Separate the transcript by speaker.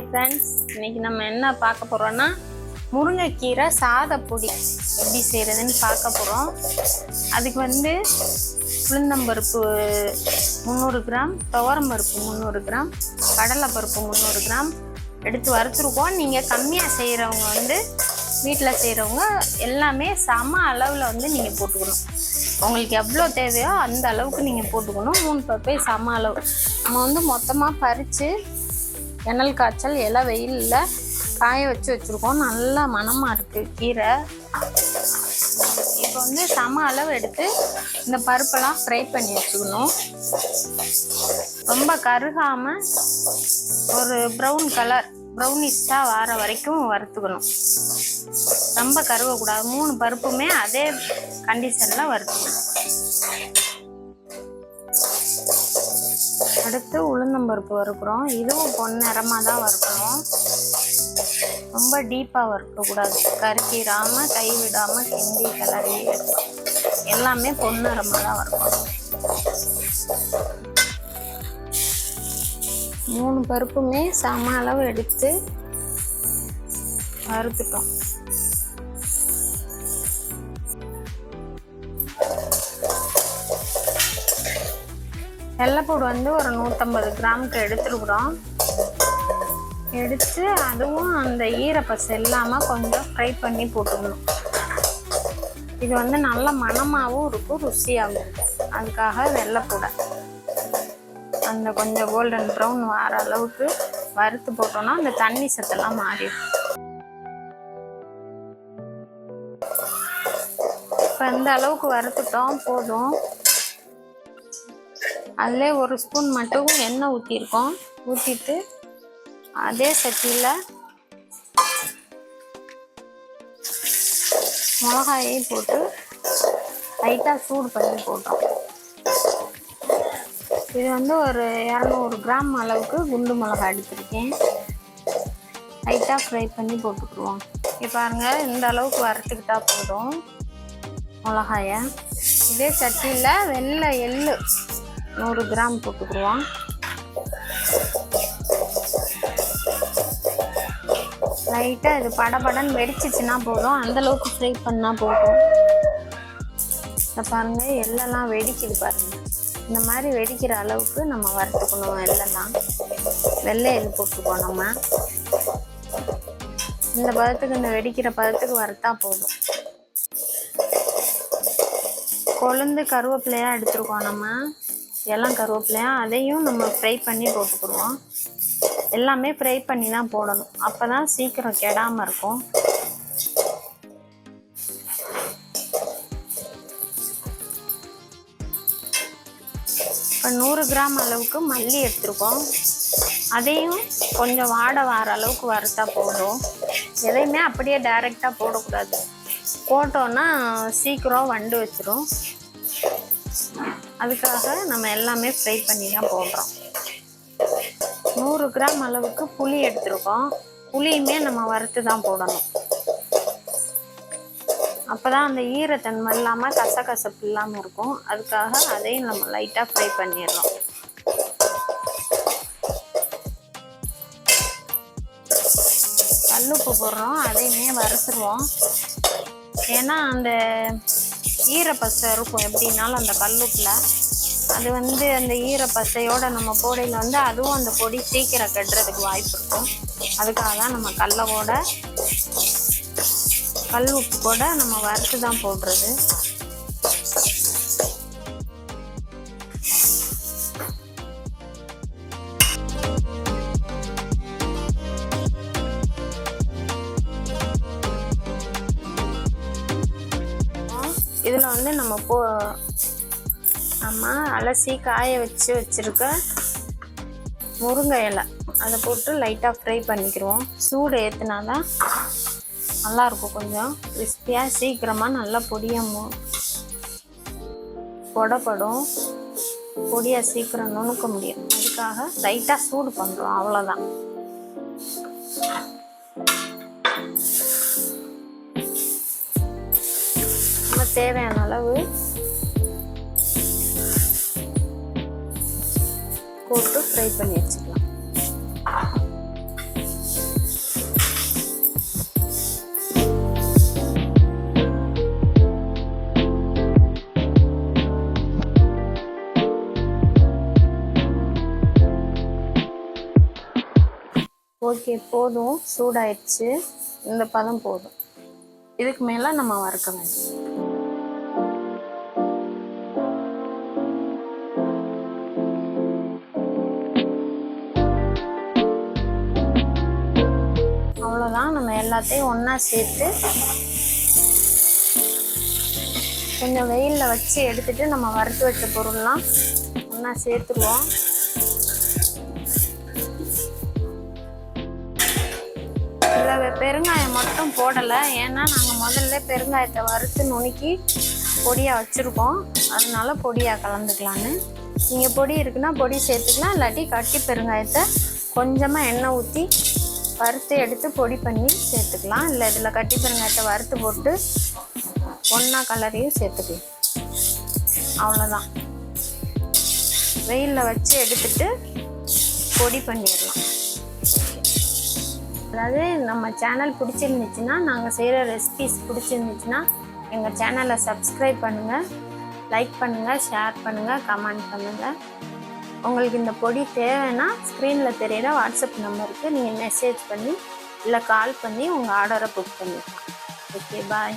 Speaker 1: Hi friends இன்னைக்கு நம்ம என்ன பார்க்க போகிறோன்னா முருங்கைக்கீரை சாதப்பொடி எப்படி செய்கிறதுன்னு பார்க்க போகிறோம் அதுக்கு வந்து உளுந்தம்பருப்பு முந்நூறு கிராம் துவரம்பருப்பு முந்நூறு கிராம் கடலைப்பருப்பு முந்நூறு கிராம் எடுத்து வறுத்துருக்கோம். நீங்கள் கம்மியாக செய்கிறவங்க வந்து வீட்டில் செய்கிறவங்க எல்லாமே சம அளவில் வந்து நீங்கள் போட்டுக்கணும். உங்களுக்கு எவ்வளோ தேவையோ அந்த அளவுக்கு நீங்கள் போட்டுக்கணும். மூணு பருப்பை சம அளவு. நம்ம வந்து மொத்தமாக பறித்து எண்ணல் காய்ச்சல் இலை வெயிலில் காய வச்சு வச்சுருக்கோம். நல்லா மணமாக இருக்குது கீரை. இப்போ வந்து சம அளவு எடுத்து இந்த பருப்பெல்லாம் ஃப்ரை பண்ணி வச்சுக்கணும். ரொம்ப கருகாமல் ஒரு ப்ரௌன் கலர் ப்ரௌனிஷாக வர வரைக்கும் வறுத்துக்கணும். ரொம்ப கருவக்கூடாது மூணு பருப்புமே அதே கண்டிஷனில் வறுத்துக்கணும். அடுத்து உளுந்தம்பருப்பு வறுக்கிறோம். இதுவும் பொன்னிறமாக தான் வறுக்கணும் ரொம்ப டீப்பாக வறுக்கக்கூடாது. கருக்கிடாமல் கை விடாமல் கிண்டி கிளறி எல்லாமே பொன்னிறமாக தான் வறுக்கணும் மூணு பருப்புமே சம அளவு எடுத்து வறுத்துட்டோம். வெள்ளைப்பூடு வந்து ஒரு நூற்றம்பது கிராமுக்கு எடுத்துருக்குறோம். எடுத்து அதுவும் அந்த ஈரப்பசை இல்லாமல் கொஞ்சம் ஃப்ரை பண்ணி போட்டுக்கணும். இது வந்து நல்ல மணமாகவும் இருக்கும் ருசியாகவும் இருக்கும். அதுக்காக வெள்ளைப்பூடை. அந்த கொஞ்சம் கோல்டன் ப்ரௌன் வர அளவுக்கு வறுத்து போட்டோம்னா அந்த தண்ணி சத்தெல்லாம் மாறிடும். இப்போ இந்த அளவுக்கு வறுத்துட்டோம் போதும். அதிலே ஒரு ஸ்பூன் மட்டும் எண்ணெய் ஊற்றிருக்கோம் ஊற்றிட்டு அதே சட்டியில் மிளகாயையும் போட்டு லைட்டாக சூடு பண்ணி போட்டோம். இது வந்து ஒரு இரநூறு கிராம் அளவுக்கு குண்டு மிளகாய் எடுத்திருக்கேன் லைட்டாக ஃப்ரை பண்ணி போட்டுக்குருவோம் இப்போ பாருங்க இந்த அளவுக்கு வறுத்துக்கிட்டா போதும் மிளகாயை. இதே சட்டியில் வெள்ளை எள்ளு நூறு கிராம் போட்டுக்குருவோம் லைட்டாக இது படபடன்னு வெடிச்சிச்சுன்னா போதும். அந்த அளவுக்கு ஃப்ரை பண்ணால் போதும். இதை பாருங்கள் எள்ளெல்லாம் வெடிக்குது பாருங்கள் இந்த மாதிரி வெடிக்கிற அளவுக்கு நம்ம வறுத்துக்கணும் எள்ளெல்லாம். வெள்ளை இது போட்டுக்குவோம் நம்ம. இந்த பதத்துக்கு இந்த வெடிக்கிற பதத்துக்கு வறுத்தா போதும். கொழுந்து கருவேப்பிலையாக எடுத்துருக்கோம் நம்ம. எல்லாம் கருவேப்பிலையா அதையும் நம்ம ஃப்ரை பண்ணி போட்டுக்கிடுவோம். எல்லாமே ஃப்ரை பண்ணி தான் போடணும். அப்போ தான் சீக்கிரம் கெடாமல் இருக்கும். இப்போ நூறு கிராம் அளவுக்கு மல்லி எடுத்துருக்கோம். அதையும் கொஞ்சம் வாடை வர அளவுக்கு வறுத்தா போதும். எதையுமே அப்படியே டைரெக்டாக போடக்கூடாது. போட்டோன்னா சீக்கிரம் வண்டு வச்சிரும். அதுக்காக நம்ம எல்லாமே ஃப்ரை பண்ணி தான் போடுறோம். நூறு கிராம் அளவுக்கு புளி எடுத்திருக்கோம். புளியுமே நம்ம வறுத்து தான் போடணும். அப்பதான் அந்த ஈரத்தன்மை இல்லாமல் கசகசப்பு இல்லாமல் இருக்கும். அதுக்காக அதையும் நம்ம லைட்டாக ஃப்ரை பண்ணிடுறோம். கல்லுப்பு போடுறோம். அதையுமே வறுத்துருவோம். ஏன்னா அந்த ஈரப்பசை இருக்கும் எப்படின்னாலும் அந்த கல்லுப்பில் அது வந்து அந்த ஈரப்பசையோட நம்ம போடையில் வந்து அதுவும் அந்த பொடி சீக்கிரம் கெட்டுறதுக்கு வாய்ப்பு இருக்கும். அதுக்காக தான் நம்ம கடலோட கல் உப்பு கூட நம்ம வறுத்து தான் போடுறது. இதில் வந்து நம்ம போ நம்ம அலசி காய வச்சு வச்சுருக்க முருங்கை இலை. அதை போட்டு லைட்டாக ஃப்ரை பண்ணிக்கிடுவோம் சூடு ஏற்றுனா தான் நல்லாயிருக்கும் கொஞ்சம். கிறிஸ்பியாக சீக்கிரமாக நல்லா பொடியாக மு பொடப்படும். பொடியாக சீக்கிரம் நுணுக்க முடியும். அதுக்காக லைட்டாக சூடு பண்ணுறோம் அவ்வளோதான் தேவையான அளவு போட்டு ஃப்ரை பண்ணி வச்சுக்கலாம். ஓகே போதும். சூடாயிடுச்சு. இந்த பதம் போதும். இதுக்கு மேலே நம்ம வறுக்க வேண்டாம் எல்லாத்தையும் ஒன்றா சேர்த்து கொஞ்சம் வெயிலில் வச்சு எடுத்துகிட்டு நம்ம வறுத்து வச்ச பொருள்லாம் ஒன்றா சேர்த்துருவோம். இதில் பெருங்காயம் மட்டும் போடலை. ஏன்னா நாங்கள் முதல்ல பெருங்காயத்தை வறுத்து நுணுக்கி பொடியாக வச்சுருக்கோம். அதனால பொடியாக கலந்துக்கலான்னு நீங்கள் பொடி இருக்குன்னா பொடி சேர்த்துக்கலாம் இல்லாட்டி கட்டி பெருங்காயத்தை கொஞ்சமாக எண்ணெய் ஊற்றி வறுத்து எடுத்து பொடி பண்ணி சேர்த்துக்கலாம். இல்லை இதில் கட்டி பெருங்காயத்தை வறுத்து போட்டு ஒன்றா கலரையும் சேர்த்துக்கலாம். அவ்வளோதான் வெயிலில் வச்சு எடுத்துட்டு பொடி பண்ணிடலாம். அதாவது நம்ம சேனல் பிடிச்சிருந்துச்சுன்னா நாங்கள் செய்கிற ரெசிபிஸ் பிடிச்சிருந்துச்சுன்னா எங்கள் சேனலை சப்ஸ்கிரைப் பண்ணுங்கள் லைக் பண்ணுங்கள் ஷேர் பண்ணுங்கள் கமெண்ட் பண்ணுங்கள் உங்களுக்கு இந்த பொடி தேவைன்னா ஸ்க்ரீனில் தெரியிற வாட்ஸ்அப் நம்பருக்கு நீங்கள் மெசேஜ் பண்ணி இல்லை கால் பண்ணி உங்கள் ஆர்டரை புக் பண்ணிக்கலாம் ஓகே பாய்